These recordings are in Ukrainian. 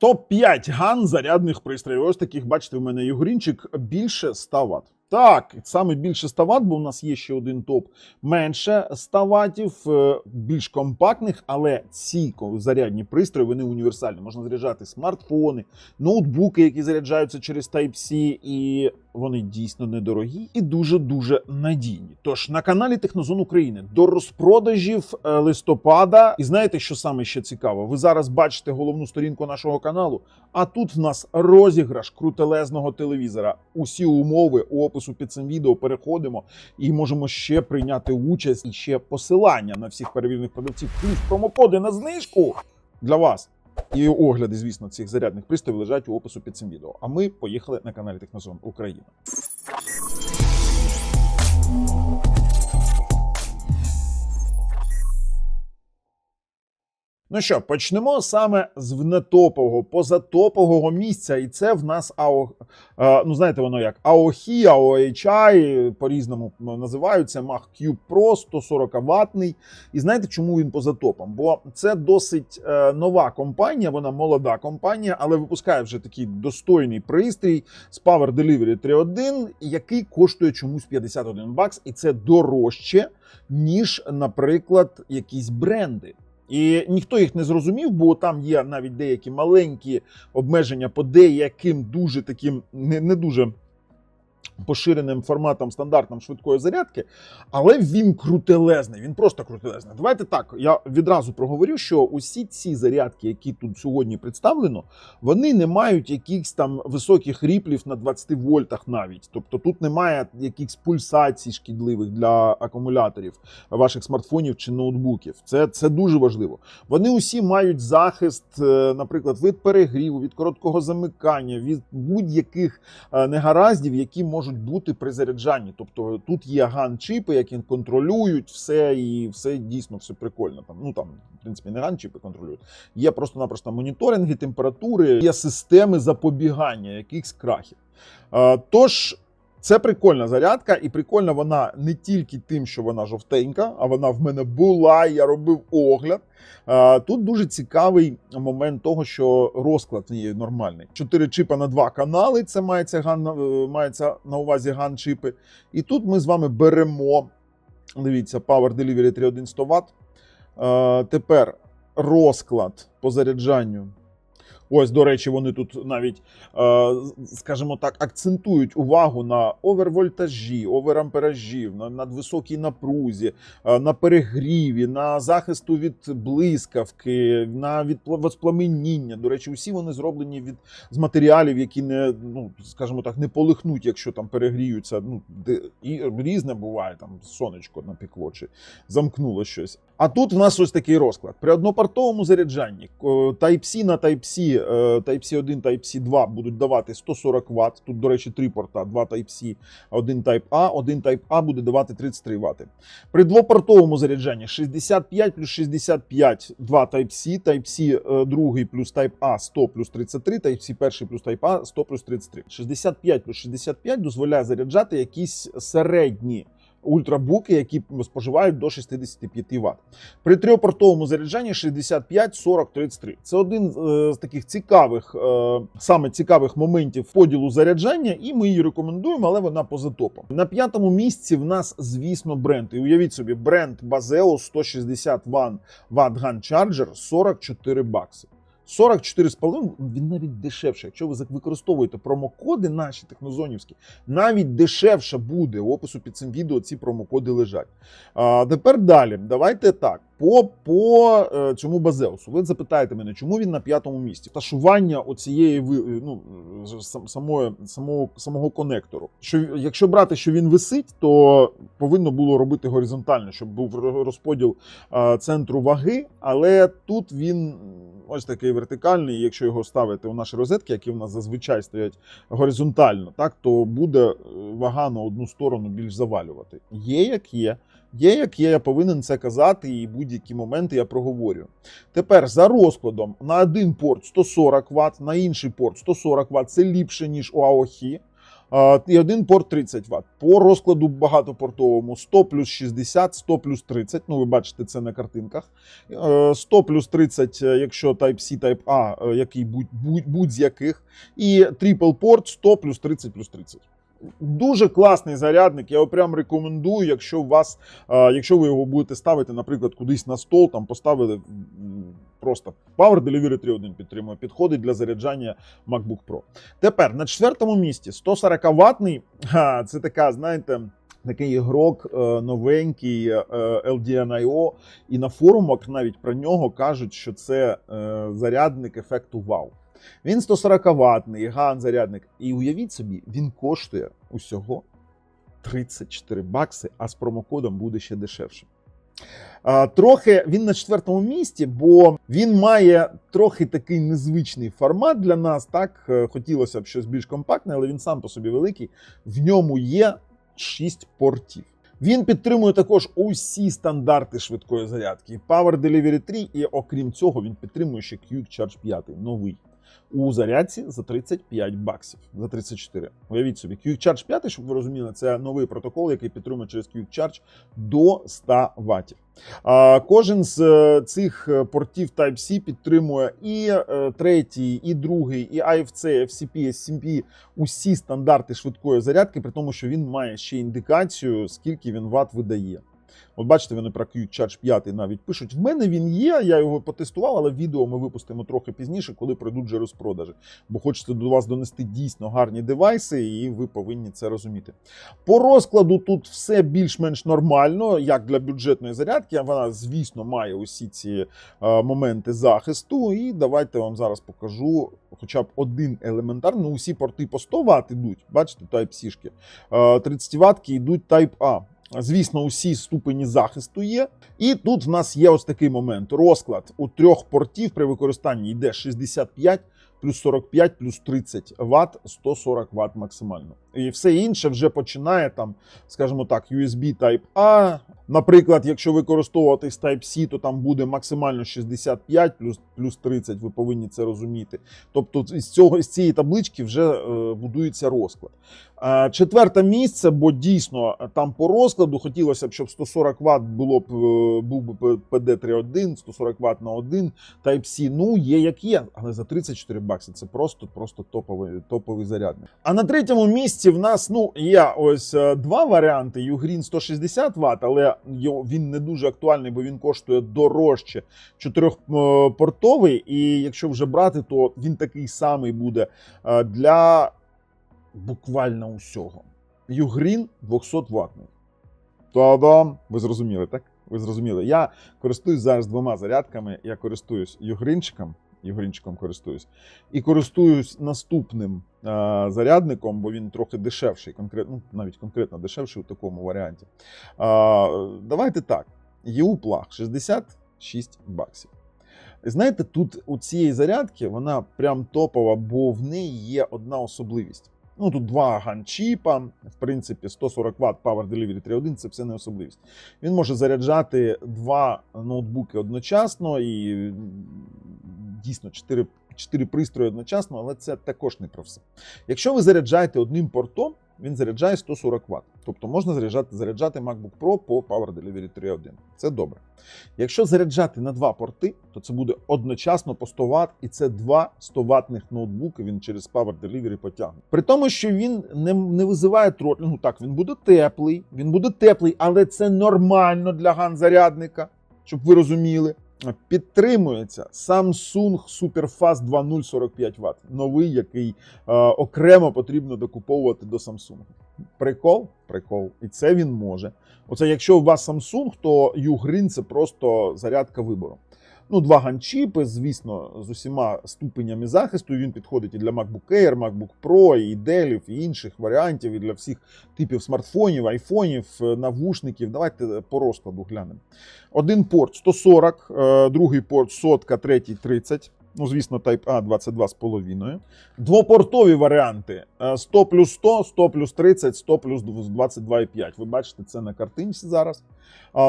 Топ-5 ган зарядних пристроїв. Ось таких, бачите, в мене Югрінчик більше 100 Вт. Так, саме більше 100 Вт, бо у нас є ще один топ менше 100 ватів, е, більш компактних, але ці зарядні пристрої вони універсальні. Можна заряджати смартфони, ноутбуки, які заряджаються через Type-C, і вони дійсно недорогі і дуже дуже надійні. Тож на каналі Технозон України до розпродажів е, листопада. І знаєте, що саме ще цікаво? Ви зараз бачите головну сторінку нашого каналу. А тут в нас розіграш крутелезного телевізора. Усі умови у опису під цим відео переходимо і можемо ще прийняти участь і ще посилання на всіх перевірених продавців, плюс промокоди на знижку для вас. І огляди, звісно, цих зарядних пристроїв лежать у опису під цим відео. А ми поїхали на каналі Технозон Україна. Ну що, почнемо саме з внетопового, позатопового місця, і це в нас АО, е, ну знаєте, воно як AOHI, AOHI, по-різному називаються Mach Cube Pro 140 ватний. І знаєте, чому він поза топом? Бо це досить е, нова компанія, вона молода компанія, але випускає вже такий достойний пристрій з Power Delivery 3.1, який коштує чомусь 51 бакс, і це дорожче, ніж, наприклад, якісь бренди. І ніхто їх не зрозумів, бо там є навіть деякі маленькі обмеження по деяким дуже таким не, не дуже поширеним форматом стандартом швидкої зарядки, але він крутелезний, він просто крутелезний. Давайте так. Я відразу проговорю, що усі ці зарядки, які тут сьогодні представлено, вони не мають якихось там високих ріплів на 20 вольтах навіть. Тобто тут немає якихось пульсацій шкідливих для акумуляторів ваших смартфонів чи ноутбуків. Це, це дуже важливо. Вони усі мають захист, е, наприклад, від перегріву, від короткого замикання, від будь-яких е, негараздів, які можуть бути при заряджанні. Тобто тут є ган-чіпи, які контролюють все, і все дійсно все прикольно. Там ну там в принципі не ган-чіпи контролюють. Є просто-напросто моніторинги, температури, є системи запобігання якихось крахів. Тож. Це прикольна зарядка, і прикольна вона не тільки тим, що вона жовтенька, а вона в мене була. Я робив огляд. Тут дуже цікавий момент того, що розклад в неї нормальний. Чотири чипа на два канали. Це мається ган е, мається на увазі ган-чипи. І тут ми з вами беремо. Дивіться, Power Delivery 3.1 100 Вт. Тепер розклад по заряджанню. Ось, до речі, вони тут навіть, е, скажімо так, акцентують увагу на овервольтажі, оверамперажі, на надвисокій напрузі, е, на перегріві, на захисту від блискавки, на від. До речі, усі вони зроблені від з матеріалів, які не, ну скажімо так, не полихнуть, якщо там перегріються. Ну і різне буває, там сонечко напекло чи замкнуло щось. А тут в нас ось такий розклад. При однопортовому заряджанні е, Type-C на Type-C, е, Type-C 1, Type-C 2 будуть давати 140 Вт. Тут, до речі, три порта: два Type-C, один Type-A, один Type-A буде давати 33 Вт. При двопортовому заряджанні 65 плюс 65 два Type-C, Type-C е, другий плюс Type-A 100 плюс 33, Type-C перший плюс Type-A 100 плюс 33. 65 плюс 65 дозволяє заряджати якісь середні ультрабуки, які споживають до 65 Вт. При трьохпортовому заряджанні 65, 40, 33. Це один е, з таких цікавих, е, саме цікавих моментів поділу заряджання, і ми її рекомендуємо, але вона поза топом. На п'ятому місці в нас, звісно, бренд. І уявіть собі, бренд Bazeo 160 Вт Gun Charger 44 бакси. 44,5, він навіть дешевше. Якщо ви використовуєте промокоди наші технозонівські, навіть дешевше буде. У опису під цим відео ці промокоди лежать. А тепер далі. Давайте так. По по е, цьому базеусу. Ви запитаєте мене, чому він на п'ятому місці? Ташування оцієї ну, самої, самого, самого конектору. Що якщо брати, що він висить, то повинно було робити горизонтально, щоб був розподіл е, центру ваги, але тут він ось такий вертикальний. Якщо його ставити у наші розетки, які в нас зазвичай стоять горизонтально, так то буде е, вага на одну сторону більш завалювати. Є як є. Є як є, я повинен це казати, і будь-які моменти я проговорю. Тепер за розкладом на один порт 140 Вт, на інший порт 140 Вт це ліпше, ніж у AOHI. І один порт 30 Вт. По розкладу багатопортовому 100 плюс 60, 100 плюс 30. Ну, ви бачите це на картинках. Е, 100 плюс 30, е, якщо Type-C, Type-A, е, який будь, будь. І Triple порт 100 плюс 30 плюс 30. Дуже класний зарядник. Я його прям рекомендую, якщо у вас, е, якщо ви його будете ставити, наприклад, кудись на стол, там поставили просто Power Delivery 3.1 підтримує, підходить для заряджання MacBook Pro. Тепер на четвертому місці 140 ватний. Це така, знаєте. Такий ігрок е, новенький е, LDNIO, і на форумах навіть про нього кажуть, що це е, зарядник ефекту вау. Він 140 ватний, ган зарядник. І уявіть собі, він коштує усього 34 бакси, а з промокодом буде ще дешевше. Трохи він на четвертому місці, бо він має трохи такий незвичний формат для нас. Так Е, хотілося б щось більш компактне, але він сам по собі великий. В ньому є 6 портів. Він підтримує також усі стандарти швидкої зарядки. Power Delivery 3, і окрім цього, він підтримує ще Quick Charge 5, новий. У зарядці за 35 баксів, за 34. Уявіть собі, Quick Charge 5, щоб ви розуміли, це новий протокол, який підтримує через Quick Charge до 100 Вт. Кожен з е, цих е, портів Type-C підтримує і е, третій, і другий, і AFC, FCP, SCP, усі стандарти швидкої зарядки, при тому, що він має ще індикацію, скільки він ватт видає. От бачите, вони про Quick Charge 5 навіть пишуть. В мене він є, я його потестував, але відео ми випустимо трохи пізніше, коли пройдуть вже розпродажі. Бо хочеться до вас донести дійсно гарні девайси, і ви повинні це розуміти. По розкладу тут все більш-менш нормально, як для бюджетної зарядки. Вона, звісно, має усі ці е, моменти захисту. І давайте вам зараз покажу хоча б один елементарний. Ну, усі порти по 100 Вт йдуть. Бачите, Type-C. 30 Вт йдуть Type-A. Звісно, усі ступені захисту є. І тут в нас є ось такий момент. Розклад у трьох портів при використанні йде 65, плюс 45, плюс 30 Вт, 140 Вт максимально. І все інше вже починає там, скажімо так, USB Type-A. Наприклад, якщо використовувати з Type-C, то там буде максимально 65 плюс, плюс 30, ви повинні це розуміти. Тобто з, цього, з цієї таблички вже е, будується розклад. Е, четверте місце, бо дійсно е, там по розкладу хотілося б, щоб 140 Вт було б е, був би PD3.1, 140 Вт на 1, Type-C. Ну, є як є, але за 34 бакси це просто просто топовий, топовий зарядник. А на третьому місці в нас ну є ось е, два варіанти: Ugreen 160 Вт, але він не дуже актуальний, бо він коштує дорожче. Чотирьохпортовий, і якщо вже брати, то він такий самий буде е, для буквально усього. Ugreen 200 ватний. Та-дам! Ви зрозуміли, так? Ви зрозуміли. Я користуюсь зараз двома зарядками. Я користуюсь Югрінчиком, Югрінчиком користуюсь, і користуюсь наступним е, зарядником, бо він трохи дешевший, конкретно, ну, навіть конкретно дешевший у такому варіанті. Е, давайте так. EU плаг 66 баксів. Знаєте, тут у цієї зарядки вона прям топова, бо в неї є одна особливість. Ну тут два ганчіпа, в принципі, 140 Вт Power Delivery 3.1 це все не особливість. Він може заряджати два ноутбуки одночасно і дійсно 4, 4 пристрої одночасно, але це також не про все. Якщо ви заряджаєте одним портом, він заряджає 140 Вт. Тобто можна заряджати, заряджати MacBook Pro по Power Delivery 3.1. Це добре. Якщо заряджати на два порти, то це буде одночасно по 100 Вт, і це два 100 ватних ноутбуки він через Power Delivery потягне. При тому, що він не, не визиває тротлінгу, так, він буде теплий, він буде теплий, але це нормально для ган-зарядника, щоб ви розуміли. Підтримується Samsung SuperFast 2045 Вт. Новий, який е, окремо потрібно докуповувати до Samsung. Прикол, прикол. І це він може. Оце якщо у вас Samsung, то Ugreen це просто зарядка вибору. Ну, два ганчіпи, звісно, з усіма ступенями захисту. Він підходить і для MacBook Air, MacBook Pro, і Dell, і інших варіантів, і для всіх типів смартфонів, айфонів, е, навушників. Давайте по розкладу глянемо. Один порт 140, е, другий порт сотка, третій 30. Ну, звісно, Type A 22,5. Двопортові варіанти: е, 100 плюс 100, 100 плюс 30, 100 плюс 22,5. Ви бачите це на картинці зараз.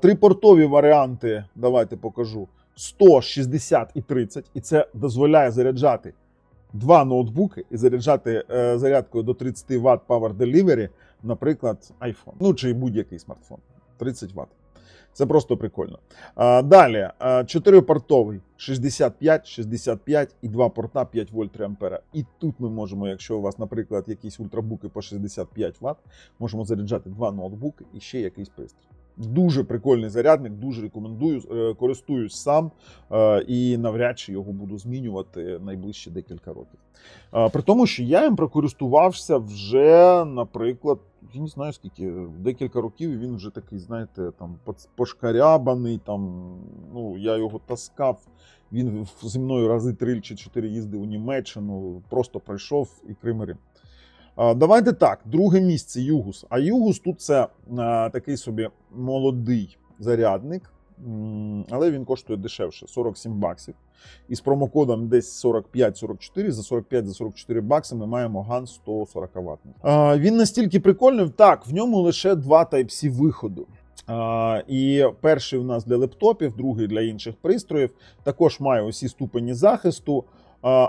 Трипортові варіанти, давайте покажу: 100, 60 і 30. І це дозволяє заряджати два ноутбуки і заряджати е, зарядкою до 30 Вт Power Delivery, наприклад, iPhone. Ну чи будь-який смартфон. 30 Вт. Це просто прикольно. А, далі, а, 4-портовий 65, 65 і 2 порта 5 вольт 3 ампера. І тут ми можемо, якщо у вас, наприклад, якісь ультрабуки по 65 Вт, можемо заряджати два ноутбуки і ще якийсь пристрій. Дуже прикольний зарядник, дуже рекомендую. е, Користуюсь сам е, і навряд чи його буду змінювати найближчі декілька років. Е, При тому, що я їм прокористувався вже, наприклад, я не знаю скільки, декілька років він вже такий, знаєте, там пошкарябаний. Там, ну, я його таскав. Він зі мною рази три чи чотири їздив у Німеччину, просто пройшов і Кримери. А, Давайте так, друге місце Югус. А Югус тут це а, такий собі молодий зарядник, але він коштує дешевше 47 баксів. І з промокодом десь 45-44, за 45-44 бакси ми маємо GAN 140 ватний. А, Він настільки прикольний, так, в ньому лише два Type-C виходу. А, і перший у нас для лептопів, другий для інших пристроїв. Також має усі ступені захисту.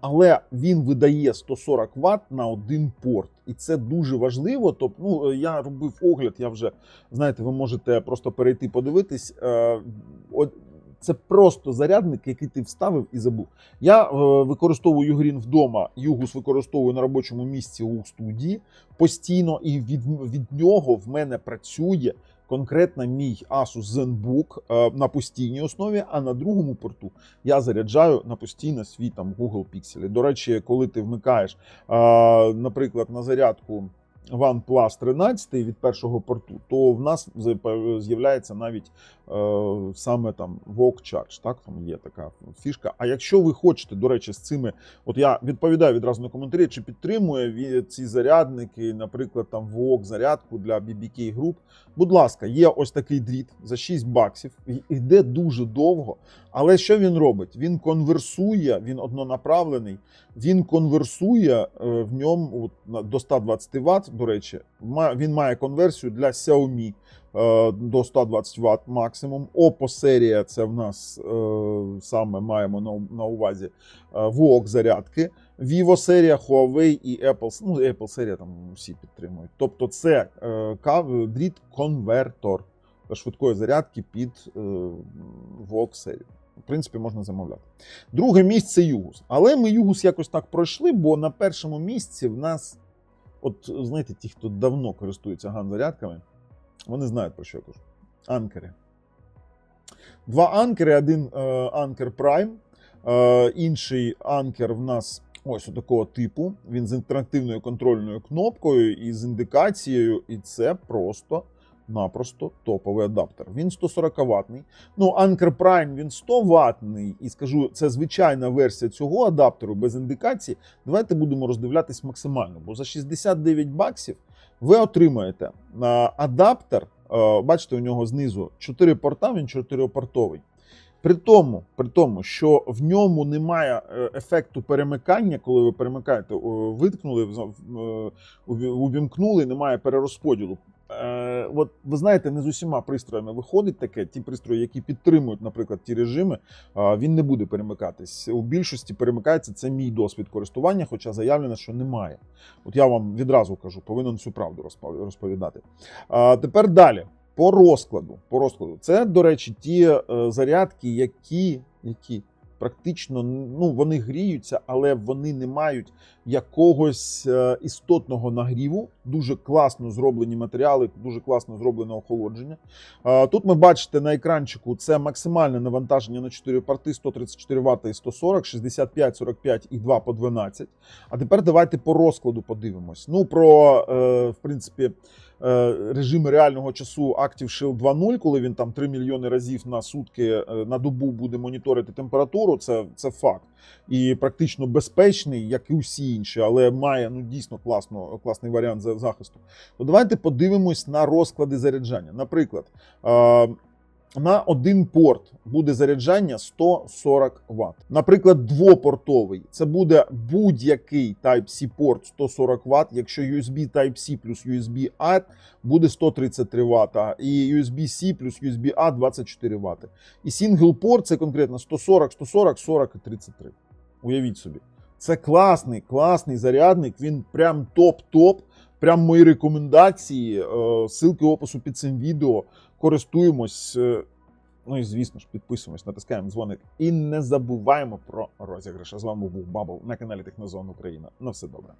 Але він видає 140 Вт на один порт, і це дуже важливо. Тобто, ну я робив огляд. Я вже знаєте, ви можете просто перейти подивитись. Е, Це просто зарядник, який ти вставив і забув. Я е, використовую Югрін вдома. Югус використовую на робочому місці у студії постійно, і від, від нього в мене працює конкретно мій Asus ZenBook е, на постійній основі, а на другому порту я заряджаю на постійно свій там Google Pixel. До речі, коли ти вмикаєш, е, наприклад, на зарядку OnePlus 13 від першого порту, то в нас з'являється навіть е, саме там Walk Charge, так там є така фішка. А якщо ви хочете, до речі, з цими, от я відповідаю відразу на коментарі, чи підтримує ці зарядники, наприклад, там Walk зарядку для BBK груп. Будь ласка, є ось такий дріт за 6 баксів, йде дуже довго. Але що він робить? Він конверсує, він однонаправлений, він конверсує е, в ньому от, до 120 Вт, до речі, він має конверсію для Xiaomi е, до 120 Вт максимум. Oppo серія це в нас е, саме маємо на, увазі е, VOOC зарядки. Vivo серія, Huawei і Apple. Ну, Apple серія там всі підтримують. Тобто це дріт конвертор швидкої зарядки під VOOC серію. В принципі, можна замовляти. Друге місце Югус. Але ми Югус якось так пройшли, бо на першому місці в нас, от знаєте, ті, хто давно користується ган-зарядками, вони знають про що я кажу. Анкери. Два анкери, один е, анкер Prime, е, інший анкер в нас ось такого типу. Він з інтерактивною контрольною кнопкою і з індикацією, і це просто. Напросто топовий адаптер. Він 140 ватний. Ну, Anker Prime він 100 ватний, і скажу, це звичайна версія цього адаптеру без індикації. Давайте будемо роздивлятись максимально, бо за 69 баксів ви отримаєте адаптер. Бачите, у нього знизу 4 порта, він 4-портовий. При тому, при тому, що в ньому немає е, ефекту перемикання, коли ви перемикаєте, виткнули, е, уві- увімкнули, немає перерозподілу. Е, От ви знаєте, не з усіма пристроями виходить таке. Ті пристрої, які підтримують, наприклад, ті режими, а, він не буде перемикатись. У більшості перемикається це мій досвід користування, хоча заявлено, що немає. От я вам відразу кажу, повинен всю правду розпов- розповідати. Тепер далі. По розкладу. По розкладу. Це, до речі, ті е, зарядки, які, які практично ну, вони гріються, але вони не мають якогось е, істотного нагріву. Дуже класно зроблені матеріали, дуже класно зроблене охолодження. Тут ми бачите на екранчику це максимальне навантаження на 4 порти 134 Вт і 140, 65, 45 і 2 по 12. А тепер давайте по розкладу подивимось. Ну, про, е, в принципі, е, режими реального часу Active Shield 2.0, коли він там 3 мільйони разів на сутки е, на добу буде моніторити температуру, це, це факт. І практично безпечний, як і усі інші, але має ну, дійсно класно, класний варіант захисту. То давайте подивимось на розклади заряджання. Наприклад, е, на один порт буде заряджання 140 Вт. Наприклад, двопортовий це буде будь-який Type-C порт 140 Вт. Якщо USB Type-C плюс USB A буде 133 Вт, і USB-C плюс USB-A 24 Вт. І сингл порт це конкретно 140, 140, 40 і 33. Уявіть собі. Це класний, класний зарядник. Він прям топ-топ. Прям мої рекомендації. Силки Ссылки в опису під цим відео. Користуємось. е, Ну і звісно ж, підписуємось, натискаємо дзвоник. І не забуваємо про розіграш. А з вами був Бабл на каналі Технозон Україна. На все добре.